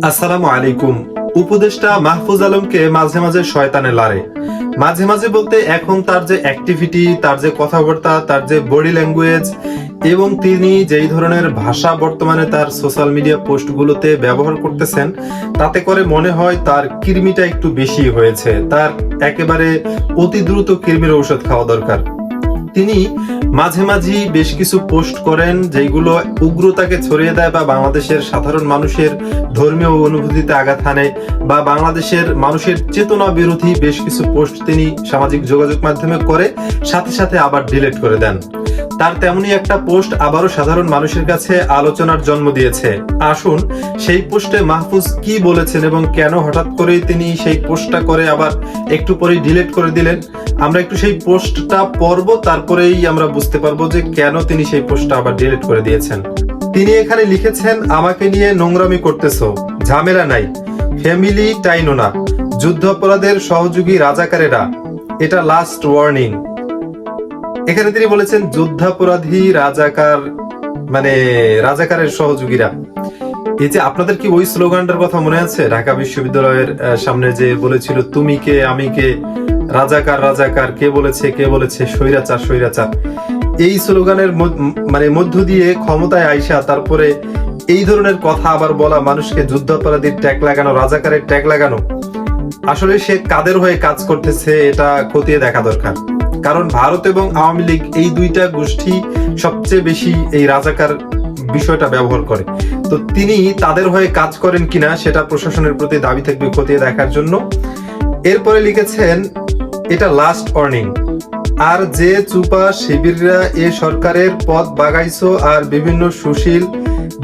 আসসালামু আলাইকুম। উপদেষ্টা মাহফুজ আলমকে মাঝে মাঝে শয়তানে লারে। মাঝে মাঝে বলতে এখন তার যে অ্যাক্টিভিটি তার যে কথাবার্তা, তার যে বডি ল্যাঙ্গুয়েজ এবং তিনি যেই ধরনের ভাষা বর্তমানে তার সোশ্যাল মিডিয়া পোস্টগুলোতে ব্যবহার করতেছেন, তাতে করে মনে হয় তার কৃমিটা একটু বেশি হয়েছে। তার একেবারে অতি দ্রুত কৃমির ঔষধ খাওয়া দরকার। তিনি মাঝে মাঝে বেশ কিছু পোস্ট করেন যেগুলো উগ্রতাকে ছড়িয়ে দেয় বা বাংলাদেশের সাধারণ মানুষের ধর্মীয় অনুভূতিতে আঘাত হানে বা বাংলাদেশের মানুষের চেতনা বিরোধী বেশ কিছু পোস্ট তিনি সামাজিক যোগাযোগ মাধ্যমে করে, সাথে সাথে আবার ডিলেট করে দেন। তার তেমনি একটা পোস্ট আবারও সাধারণ মানুষের কাছে আলোচনার জন্ম দিয়েছে। আসুন, সেই পোস্টে মাহফুজ কি বলেছেন এবং কেন হঠাৎ করেই তিনি সেই পোস্টটা করে আবার একটু পরেই ডিলিট করে দিলেন? আমরা একটু সেই পোস্টটা পড়ব, তারপরেই আমরা বুঝতে পারব যে কেন তিনি সেই পোস্টটা আবার ডিলিট করে দিয়েছেন। তিনি এখানে লিখেছেন, আমাকে নিয়ে নোংরামি করতেছো, ঝামেলা নাই, ফ্যামিলি টাইনো না, যুদ্ধাপরাধের সহযোগী রাজাকারেরা, এটা লাস্ট ওয়ার্নিং এখানে তিনি বলেছেন, যুদ্ধাপরাধী রাজাকার মানে রাজাকারের সহযোগীরা। এই যে আপনাদের কি ওই স্লোগানটার কথা মনে আছে? ঢাকা বিশ্ববিদ্যালয়ের সামনে যে বলেছিল, তুমি কে, আমি কে, রাজাকার রাজাকার, কে বলেছে কে বলেছে, স্বৈরাচার স্বৈরাচার। এই স্লোগানের মানে মধ্য দিয়ে ক্ষমতায় আইসা তারপরে এই ধরনের কথা আবার বলা, মানুষকে যুদ্ধাপরাধীর ট্যাগ লাগানো, রাজাকারের ট্যাগ লাগানো, আসলে সে কাদের হয়ে কাজ করতেছে, এটা খতিয়ে দেখা দরকার। কারণ ভারত এবং আওয়ামী লীগ এই দুইটা গোষ্ঠী সবচেয়ে বেশি এই রাজাকার বিষয়টা ব্যবহার করে। তো তিনি তাদের হয়ে কাজ করেন কিনা সেটা প্রশাসনের প্রতি দাবি থাকবে খতিয়ে দেখার জন্য। এরপরে লিখেছেন, এটা লাস্ট ওয়ার্নিং আর যে চুপা শিবিররা এ সরকারের পথ বাগাইছো আর বিভিন্ন সুশীল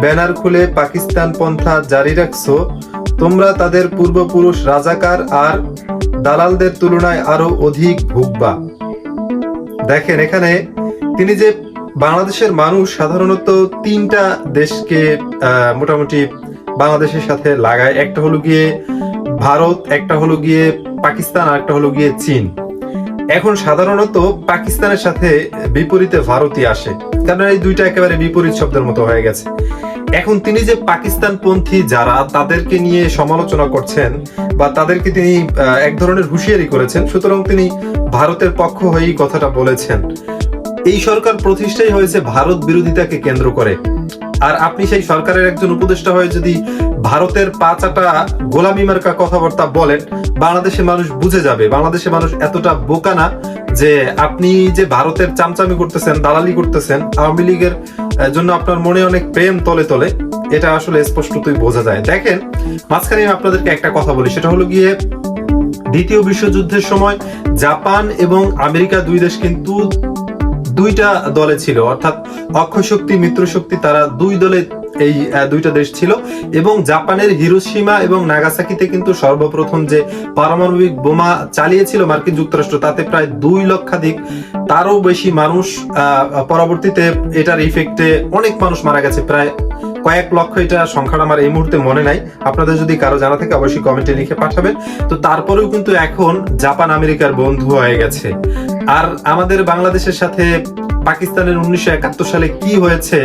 ব্যানার খুলে পাকিস্তান পন্থা জারি রাখছো, তোমরা তাদের পূর্বপুরুষ রাজাকার আর দালালদের তুলনায় আরও অধিক ভুগবা। দেখেন, এখানে তিনি যে বাংলাদেশের মানুষ, সাধারণত তিনটা দেশকে মোটামুটি বাংলাদেশের সাথে লাগায়। একটা হলো গিয়ে ভারত, একটা হলো গিয়ে পাকিস্তান, আর একটা হলো গিয়ে চীন। এখন সাধারণত পাকিস্তানের সাথে বিপরীতে ভারতই আসে। কারণ এই দুইটা একেবারে বিপরীত শব্দের মতো হয়ে গেছে। এখন তিনি যে পাকিস্তান পন্থী যারা, তাদেরকে নিয়ে সমালোচনা করছেন বা তাদেরকে তিনি এক ধরনের হুঁশিয়ারি করেছেন, সুতরাং তিনি ভারতের পক্ষ হয়েই কথাটা বলেছেন। এই সরকার প্রতিষ্ঠাই হয়েছে ভারত বিরোধিতাকে কেন্দ্র করে। আর আপনি সেই সরকারের একজন উপদেষ্টা হয়ে যদি ভারতের পাঁচাটা গোলামি মার্কা কথাবার্তা বলেন, বাংলাদেশের মানুষ বুঝে যাবে। বাংলাদেশের মানুষ এতটা বোকা না যে আপনি যে ভারতের চামচামি করতেছেন, দালালি করতেছেন, আওয়ামী লীগের জন্য আপনার মনে অনেক প্রেম তলে তলে। এটা আসলে স্পষ্টতই বোঝা যায়। দেখেন, মাঝখানে আমি আপনাদেরকে একটা কথা বলি। সেটা হলো গিয়ে, দ্বিতীয় বিশ্বযুদ্ধের সময় জাপান এবং আমেরিকা দুই দেশ কিন্তু দুইটা দলে ছিল। অর্থাৎ অক্ষয় শক্তি, মিত্র শক্তি, তারা দুই দলে এই দুইটা দেশ ছিল। এবং জাপানের হিরোশিমা এবং নাগাসাকিতে কিন্তু সর্বপ্রথম যে পারমাণবিক বোমা চালিয়েছিল মার্কিন যুক্তরাষ্ট্র, তাতে প্রায় দুই লক্ষাধিক তারও বেশি মানুষ পরবর্তীতে এটার ইফেক্টে অনেক মানুষ মারা গেছে। প্রায় কয়েক লক্ষ এটা সংখ্যাটা আমার এই মুহূর্তে মনে নাই। আপনাদের যদি কারও জানা থাকে, অবশ্যই কমেন্টে লিখে পাঠাবেন। তো তারপরেও কিন্তু এখন জাপান আমেরিকার বন্ধু হয়ে গেছে। আর আমাদের বাংলাদেশের সাথে পাকিস্তানের উনিশশো একাত্তর সালে কি হয়েছে,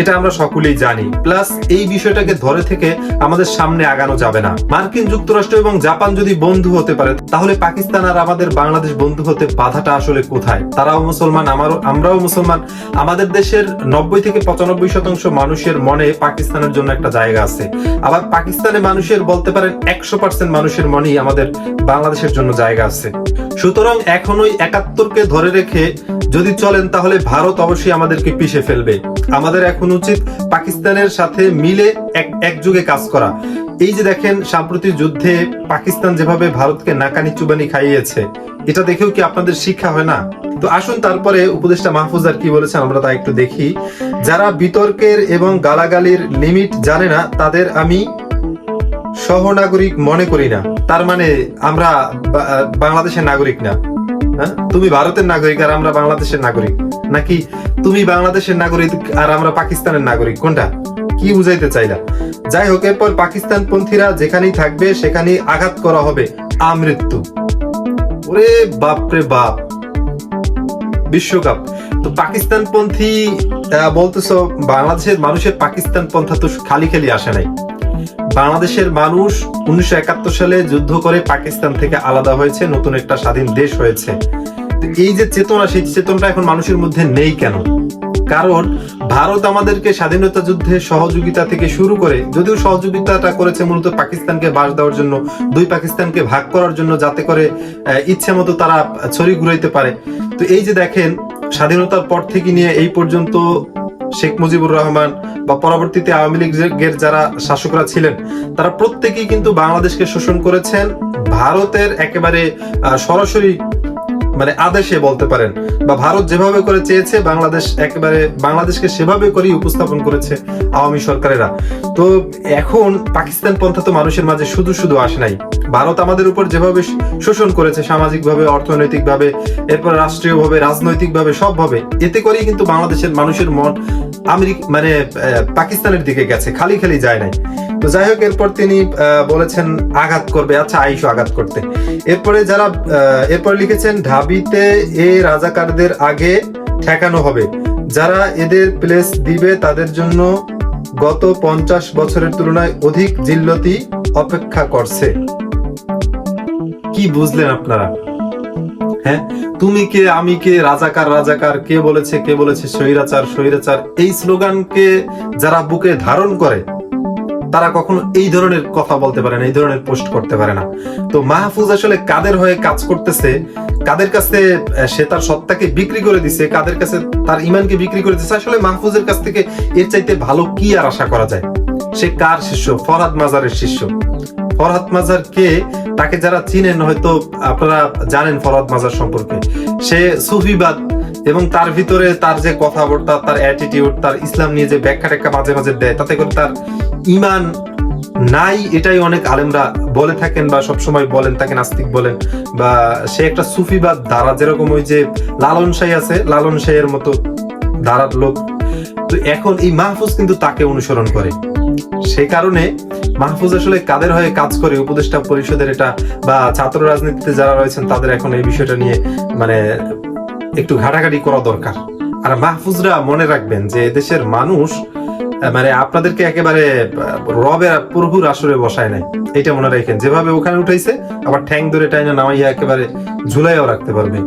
এটা আমরা সকলেই জানি। প্লাস এই বিষয়টাকে ধরে থেকে আমাদের সামনে আগানো যাবে না। মার্কিন যুক্তরাষ্ট্র এবং জাপান যদি বন্ধু হতে পারে, তাহলে পাকিস্তান আর আমাদের বাংলাদেশ বন্ধু হতে বাধাটা আসলে কোথায়? তারাও মুসলমান, আমারও, আমরাও মুসলমান। আমাদের দেশের নব্বই থেকে পঁচানব্বই শতাংশ মানুষের মনে পাকিস্তানের জন্য একটা জায়গা আছে। আবার পাকিস্তানে মানুষের বলতে পারেন একশো পার্সেন্ট মানুষের মনেই আমাদের বাংলাদেশের জন্য জায়গা আছে। সুতরাং এখন ওই একাত্তরকে ধরে রেখে যদি চলেন তাহলে ভারত অবশ্যই আমাদেরকে পিষে ফেলবে। আমাদের এখন উচিত পাকিস্তানের সাথে মিলে এক একযুগে কাজ করা। এই যে দেখেন, সাম্প্রতিক যুদ্ধে পাকিস্তান যেভাবে ভারতকে নাকানি চুবানি খাইয়েছে, এটা দেখেও কি আপনাদের শিক্ষা হয় না? তো আসুন তারপরে উপদেষ্টা মাহফুজ আর কি বলেছেন, আমরা তা একটু দেখি। যারা বিতর্কের এবং গালাগালির লিমিট জানে না, তাদের আমি সহনাগরিক মনে করি না। তার মানে আমরা বাংলাদেশের নাগরিক না। হ্যাঁ? তুমি ভারতের নাগরিক আর আমরা বাংলাদেশের নাগরিক। নাকি তুমি বাংলাদেশের নাগরিক আর আমরা পাকিস্তানের নাগরিক? কোনটা? কি বুঝাইতে চাইলা? যাই হোক, এরপর পাকিস্তান পন্থীরা যেখানেই থাকবে, সেখানেই আঘাত করা হবে আমৃত্যু। ওরে বাপরে বাপ। বিশ্বকাপ। তো পাকিস্তান পন্থী বলতেছো, বাংলাদেশের মানুষের পাকিস্তান পন্থা তো খালি খালি আসে নাই। বাংলাদেশের মানুষ উনিশশো একাত্তর সালে যুদ্ধ করে পাকিস্তান থেকে আলাদা হয়েছে, নতুন একটা স্বাধীন দেশ হয়েছে। এই যে চেতনা, সেই চেতনাটা এখন মানুষের মধ্যে নেই কেন? কারণ ভারত আমাদেরকে স্বাধীনতা যুদ্ধে সহযোগিতা থেকে শুরু করে, যদিও সহযোগিতাটা করেছে মূলত পাকিস্তানকে বাস দেওয়ার জন্য, দুই পাকিস্তানকে ভাগ করার জন্য যাতে করে ইচ্ছে মতো তারা ছড়ি ঘুরাইতে পারে। তো এই যে দেখেন, স্বাধীনতার পর থেকে নিয়ে এই পর্যন্ত শেখ মুজিবুর রহমান বা পরবর্তীতে আওয়ামী লীগের যারা শাসকরা ছিলেন, তারা প্রত্যেকেই কিন্তু বাংলাদেশকে শোষণ করেছেন। ভারতের একেবারে সরাসরি মানে আদেশে বলতে পারেন, বা ভারত যেভাবে করে চেয়েছে, বাংলাদেশ একেবারে, বাংলাদেশকে সেভাবে করেই উপস্থাপন করেছে আওয়ামী সরকারেরা। তো এখন পাকিস্তান পন্থা তো মানুষের মাঝে শুধু শুধু আসে নাই। ভারত আমাদের উপর যেভাবে শোষণ করেছে সামাজিকভাবে, অর্থনৈতিকভাবে, এরপর রাষ্ট্রীয়ভাবে, রাজনৈতিকভাবে, সবভাবে, এতে করেই কিন্তু বাংলাদেশের মানুষের মন আমেরিকা মানে পাকিস্তানের দিকে গেছে, খালি খালি যায় নাই। তো যাই হোক, এরপর তিনি বলেছেন আঘাত করবে। আচ্ছা আইসো আঘাত করতে। এরপরে যারা এরপরে লিখেছেন, ঢাবিতে এ রাজাকারদের আগে ঠেকানো হবে। যারা এদের প্লেস দিবে, তাদের জন্য গত পঞ্চাশ বছরের তুলনায় অধিক জিল্লতি অপেক্ষা করছে। কি বুঝলেন আপনারা? হ্যাঁ? তুমি কে, আমি কে, রাজাকার রাজাকার, কে বলেছে কে বলেছে, স্বৈরাচার স্বৈরাচার, এই স্লোগানকে যারা বুকে ধারণ করে, তারা কখনো এই ধরনের কথা বলতে পারে না, এই ধরনের পোস্ট করতে পারে না। তো মাহফুজ আসলে কাদের হয়ে কাজ করতেছে? কাদের কাছে সে তার সত্তাকে বিক্রি করে দিছে? কাদের কাছে তার ইমানকে বিক্রি করে দিছে? আসলে মাহফুজের কাছ থেকে এর চাইতে ভালো কি আর আশা করা যায়? সে কার শিষ্য? ফরহাদ মাজারের শিষ্য। ফরহাদ মাজার কে? তাকে যারা চিনেন, হয়তো আপনারা জানেন ফরহাদ মাজার সম্পর্কে। সে সুফিবাদ এবং তার ভিতরে তার যে কথাবার্তা, তার অ্যাটিটিউড তার ইসলাম নিয়ে যে ব্যাখ্যা ট্যাখ্যা মাঝে মাঝে দেয়, তাতে করে তার ইমান নাই, এটাই অনেক আলেমরা বলে থাকেন বা সবসময় বলেন, তাকে নাস্তিক বলেন। বা সে একটা সুফিবাদ দ্বারা, যেরকম ওই যে লালন শাহী আছে, লালন শাহের মতো ধারার লোক। তো এখন এই মাহফুজ কিন্তু তাকে অনুসরণ করে। সেই কারণে মাহফুজ আসলে কাদের হয়ে কাজ করে? উপদেষ্টা পরিষদের এটা বা ছাত্র রাজনীতিতে যারা রয়েছেন, তাদের এখন এই বিষয়টা নিয়ে মানে একটু ঘাটাঘাটি করা দরকার। আর মাহফুজরা মনে রাখবেন যে দেশের মানুষ মানে আপনাদেরকে একেবারে রবের প্রভুর আসরে বসায় নাই। এটা মনে রাখেন। যেভাবে ওখানে উঠাইছে, আবার ঠ্যাং ধরে টাইনা নামাইয়া একেবারে ঝুলাইয়াও রাখতে পারবে।